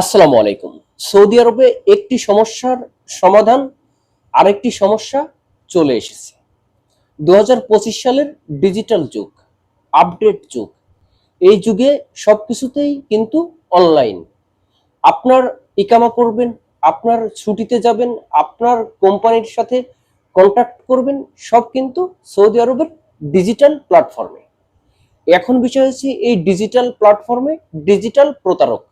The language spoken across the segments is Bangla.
আসসালামু আলাইকুম। সৌদি আরবে একটি সমস্যার সমাধান, আরেকটি সমস্যা চলে এসেছে। দু হাজার পঁচিশ সালের ডিজিটাল যুগ, আপডেট যুগ। এই যুগে সব কিছুতেই কিন্তু অনলাইন। আপনার ইকামা করবেন, আপনার ছুটিতে যাবেন, আপনার কোম্পানির সাথে কন্ট্যাক্ট করবেন, সব কিন্তু সৌদি আরবের ডিজিটাল প্ল্যাটফর্মে। এখন বিষয় হচ্ছে এই ডিজিটাল প্ল্যাটফর্মে ডিজিটাল প্রতারক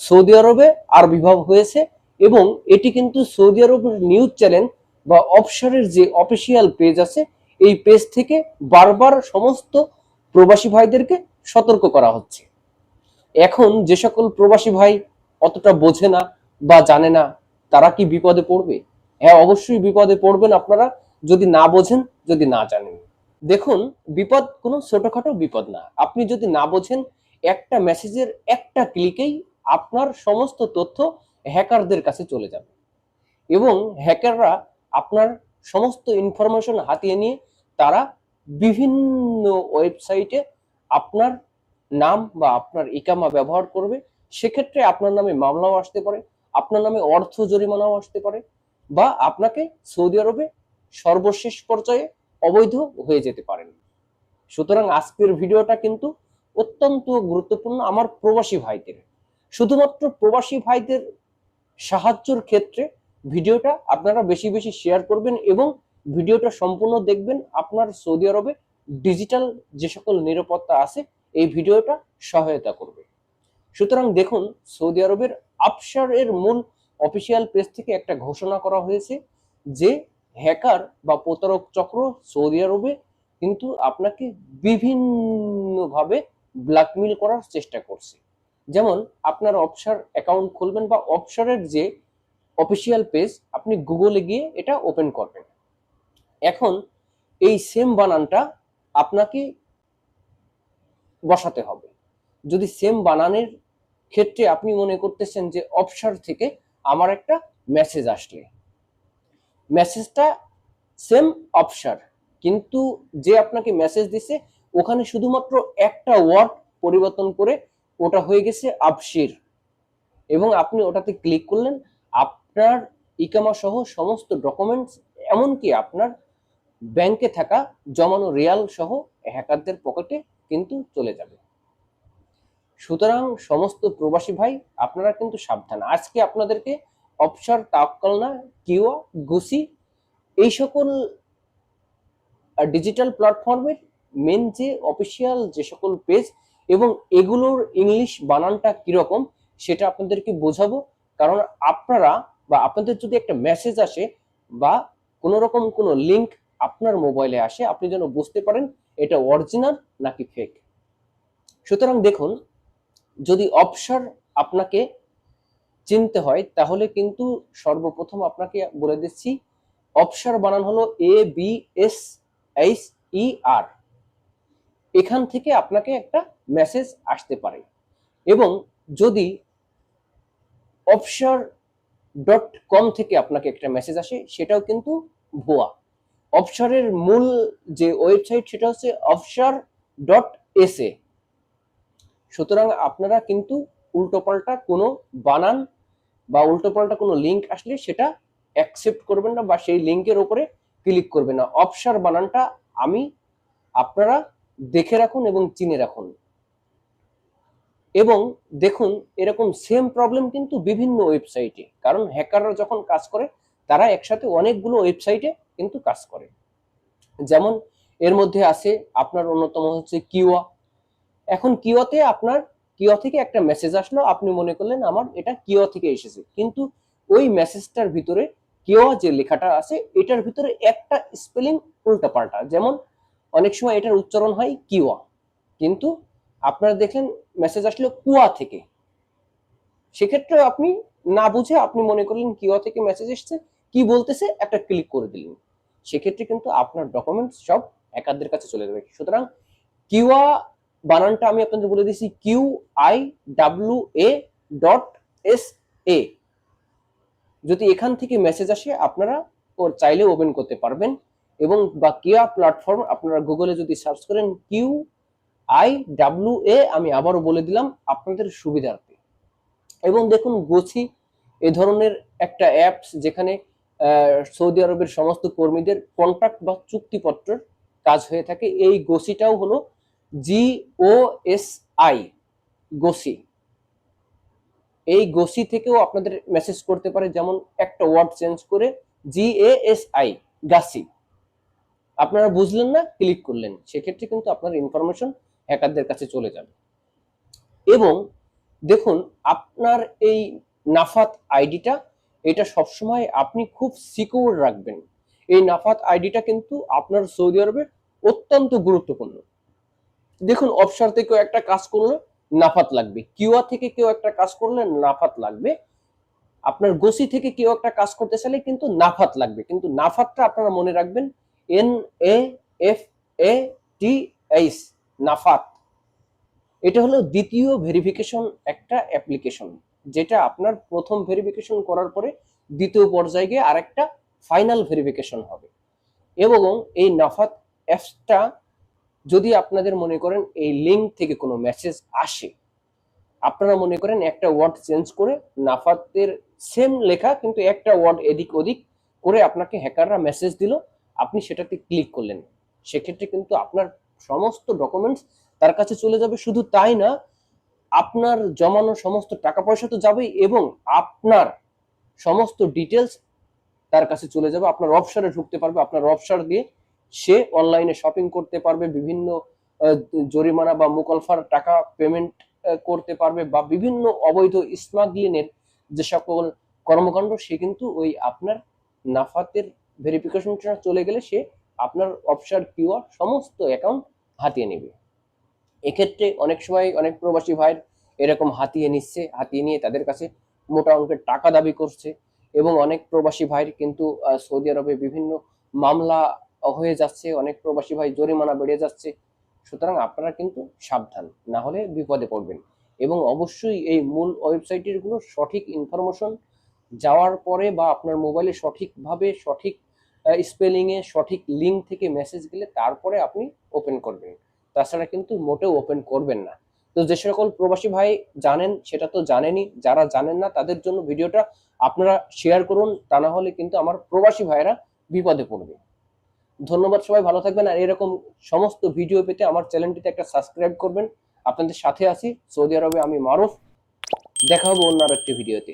সৌদি আরবে আবির্ভাব হয়েছে এবং এটি কিন্তু সৌদি আরবের নিউজ চ্যানেল বা অফশোরের যে অফিসিয়াল পেজ আছে, এই পেজ থেকে বারবার সমস্ত প্রবাসী ভাইদেরকে সতর্ক করা হচ্ছে। এখন যে সকল প্রবাসী ভাই অতটা বোঝে না বা জানে না, তারা কি বিপদে পড়বে? হ্যাঁ অবশ্যই বিপদে পড়বেন আপনারা, যদি না বোঝেন, যদি না জানেন। দেখুন, বিপদ কোনো ছোটখাটো বিপদ না। আপনি যদি না বোঝেন, একটা মেসেজের একটা ক্লিকেই আপনার সমস্ত তথ্য হ্যাকারদের কাছে চলে যাবে। এবং হ্যাকাররা আপনার সমস্ত ইনফরমেশন হাতিয়ে নিয়ে তারা বিভিন্ন ওয়েবসাইটে আপনার নাম বা আপনার ইকামা ব্যবহার করবে। সেক্ষেত্রে আপনার নামে মামলাও আসতে পারে, আপনার নামে অর্থ জরিমানাও আসতে পারে বা আপনাকে সৌদি আরবে সর্বশেষ পর্যায়ে অবৈধ হয়ে যেতে পারেন সুতরাং আজকের ভিডিওটা কিন্তু অত্যন্ত গুরুত্বপূর্ণ আমার প্রবাসী ভাইদের। শুধুমাত্র প্রবাসী ভাইদের সাহায্যের ক্ষেত্রে ভিডিওটা আপনারা বেশি বেশি শেয়ার করবেন এবং ভিডিওটা সম্পূর্ণ দেখবেন আপনার সৌদি আরবে ডিজিটাল যে সকল নিরাপত্তা আছে, এই ভিডিওটা সহায়তা করবে। সুতরাং দেখুন, সৌদি আরবের আফসারের মূল অফিসিয়াল পেজ থেকে একটা ঘোষণা করা হয়েছে যে হ্যাকার বা প্রতারক চক্র সৌদি আরবে কিন্তু আপনাকে বিভিন্নভাবে ব্ল্যাকমেল করার চেষ্টা করছে। যেমন আপনার অফশার অ্যাকাউন্ট খুলবেন বা অফশারের যে অফিসিয়াল পেজ আপনি গুগলে গিয়ে এটা ওপেন করবেন। এখন এই সেম বানানটা আপনাকে বসাতে হবে। যদি সেম বানানের ক্ষেত্রে আপনি মনে করতেছেন যে অফশার থেকে আমার একটা মেসেজ আসলে মেসেজটা সেম অফশার কিন্তু যে আপনাকে মেসেজ দিছে, ওখানে শুধুমাত্র একটা ওয়ার্ড পরিবর্তন করে ওটা হয়ে গেছে আবশির এবং আপনি ওটাতে ক্লিক করলেন, আপনার ইকামা সহ সমস্ত ডকুমেন্টস এমনকি আপনার ব্যাংকে থাকা জমানো রিয়াল সহ হ্যাকারদের পকেটে কিন্তু চলে যাবে। সুতরাং সমস্ত প্রবাসী ভাই, আপনারা কিন্তু সাবধান। আজকে আপনাদেরকে অপসার তাক্কালনা কিওয়া গুসি এই সকল ডিজিটাল প্ল্যাটফর্মের মেন যে অফিসিয়াল যে সকল পেজ এবং এগুলোর ইংলিশ বানানটা কীরকম সেটা আপনাদেরকে বোঝাবো। কারণ আপনারা বা আপনাদের যদি একটা মেসেজ আসে বা কোনো রকম কোনো লিংক আপনার মোবাইলে আসে, আপনি যেন বুঝতে পারেন এটা অরিজিনাল নাকি ফেক সুতরাং দেখুন, যদি অপসার আপনাকে চিনতে হয়, তাহলে কিন্তু সর্বপ্রথম আপনাকে বলে দিচ্ছি অপসার বানান হলো A B S H E R এখান থেকে আপনাকে একটা মেসেজ আসতে পারে। এবং যদি অফশার ডট কম থেকে আপনাকে একটা মেসেজ আসে, সেটাও কিন্তু ভুয়া। অফশারের মূল যে ওয়েবসাইট সেটা হচ্ছে অফশার ডট এস এ সুতরাং আপনারা কিন্তু উল্টোপাল্টা কোনো বানান বা উল্টোপাল্টা কোনো লিঙ্ক আসলে সেটা অ্যাকসেপ্ট করবেন না বা সেই লিঙ্কের ওপরে ক্লিক করবেন না। অফশার বানানটা আমি, আপনারা দেখে রাখুন এবং চিনে রাখুন। এবং দেখুন, এরকম সেম প্রবলেম কিন্তু বিভিন্ন ওয়েবসাইটে কারণ হ্যাকাররা যখন কাজ করে, তারা একসাথে অনেকগুলো ওয়েবসাইটে কিন্তু কাজ করে। যেমন, এর মধ্যে আছে আপনার অন্যতম হচ্ছে কিওয়া এখন কিওতে আপনার কিওয়া থেকে একটা মেসেজ আসলো, আপনি মনে করলেন, আমার এটা কিওয়া থেকে এসেছে। কিন্তু ওই মেসেজটার ভিতরে কিওয়া যে লেখাটা আছে, এটার ভিতরে একটা স্পেলিং উল্টাপাল্টা। যেমন অনেক সময় এটার উচ্চারণ হয় কিওয়া। কিন্তু আপনারা দেখলেন মেসেজ আসলো কুয়া থেকে। সেক্ষেত্রে আপনি না বুঝে আপনি মনে করলেন কিওয়া থেকে মেসেজ এসছে, কি বলতেছে একটা ক্লিক করে দিলেন। সেক্ষেত্রে কিন্তু আপনার ডকুমেন্টস সব একাদের কাছে চলে যাবে। সুতরাং কিওয়া বানানটা আমি আপনাদের বলে দিচ্ছি Q I W A dot S A. যদি এখান থেকে মেসেজ আসে, আপনারা ওর চাইলে ওপেন করতে পারবেন। এবং বা কিয়া প্ল্যাটফর্ম আপনারা গুগলে যদি সার্চ করেন কিউ আই ডাব্লিউ এ আমি আবারও বলে দিলাম, আপনাদের সুবিধার্থে। এবং দেখুন গোছি এ ধরনের একটা অ্যাপস যেখানে সৌদি আরবের সমস্ত কর্মীদের কন্ট্রাক্ট বা চুক্তিপত্রের কাজ হয়ে থাকে। এই গোসিটাও হলো জি ও এস আই গোসি এই গোসি থেকেও আপনাদের মেসেজ করতে পারে, যেমন একটা ওয়ার্ড চেঞ্জ করে জি এ এস আই গাসি আপনারা বুঝলেন না ক্লিক করলেন। সেক্ষেত্রে কিন্তু আপনার ইনফরমেশন হ্যাকারদের কাছে চলে যাবে। এবং দেখুন, আপনার এই নাফাত আইডিটা, এটা সবসময় আপনি খুব সিকিউর রাখবেন। এই নাফাত আইডিটা কিন্তু আপনার সৌদি আরবে অত্যন্ত গুরুত্বপূর্ণ। দেখুন, অফশোর থেকে একটা কাজ করলে নাফাত লাগবে। কিউয়া থেকে কেউ একটা কাজ করলে নাফাত লাগবে। আপনার গোসি থেকে কেউ একটা কাজ করতে চাইলে কিন্তু নাফাত লাগবে। কিন্তু নাফাতটা আপনারা মনে রাখবেন N A F A T H Nafath. এটা হলো দ্বিতীয় ভেরিফিকেশন একটা অ্যাপ্লিকেশন যেটা আপনার প্রথম ভেরিফিকেশন করার পরে দ্বিতীয় পর্যায়ে গিয়ে আরেকটা ফাইনাল ভেরিফিকেশন হবে। এবং এই নাফাত অ্যাপসটা যদি আপনাদের মনে করেন এই লিঙ্ক থেকে কোনো মেসেজ আসে, আপনারা মনে করেন একটা ওয়ার্ড চেঞ্জ করে নাফাতের সেম লেখা কিন্তু একটা ওয়ার্ড এদিক ওদিক করে আপনাকে হ্যাকাররা মেসেজ দিল আপনি সেটাতে ক্লিক করলেন। সেক্ষেত্রে কিন্তু আপনার সমস্ত ডকুমেন্টস তার কাছে চলে যাবে। শুধু তাই না, আপনার জমানো সমস্ত টাকা পয়সা তো যাবেই এবং আপনার সমস্ত ডিটেলস তার কাছে চলে যাবে। আপনার অফসারে ঢুকতে পারবে। আপনার অফসার দিয়ে সে অনলাইনে শপিং করতে পারবে। বিভিন্ন জরিমানা বা মুকলফার টাকা পেমেন্ট করতে পারবে বা বিভিন্ন অবৈধ স্মাগলিংয়ের যে সকল কর্মকাণ্ড, সে কিন্তু ওই আপনার নাফাতের ভেরিফিকেশনটা চলে গেলে সে আপনার অফসার কিউআর সমস্ত অ্যাকাউন্ট হাতিয়ে নেবে। এক্ষেত্রে অনেক সময় অনেক প্রবাসী ভাইয়ের এরকম হাতিয়ে নিচ্ছে, হাতিয়ে নিয়ে তাদের কাছে মোটা অঙ্কের টাকা দাবি করছে এবং অনেক প্রবাসী ভাইয়ের কিন্তু সৌদি আরবে বিভিন্ন মামলা হয়ে যাচ্ছে, অনেক প্রবাসী ভাই জরিমানা বেড়ে যাচ্ছে। সুতরাং আপনারা কিন্তু সাবধান, না হলে বিপদে পড়বেন। এবং অবশ্যই এই মূল ওয়েবসাইটেরগুলো সঠিক ইনফরমেশন যাওয়ার পরে বা আপনার মোবাইলে সঠিকভাবে সঠিক স্পেলিং এ সঠিক লিঙ্ক থেকে মেসেজ গেলে তারপরে আপনি ওপেন করবেন। তাছাড়া কিন্তু মোটেও ওপেন করবেন না। তো যে সকল প্রবাসী ভাই জানেন, সেটা তো জানেনই যারা জানেন না, তাদের জন্য ভিডিওটা আপনারা শেয়ার করুন, তা না হলে কিন্তু আমার প্রবাসী ভাইয়েরা বিপদে পড়বে। ধন্যবাদ সবাই, ভালো থাকবেন। আর এরকম সমস্ত ভিডিও পেতে আমার চ্যানেলটিতে একটা সাবস্ক্রাইব করবেন। আপনাদের সাথে আছি সৌদি আরবে আমি মারুফ। দেখা হবে অন্য একটি ভিডিওতে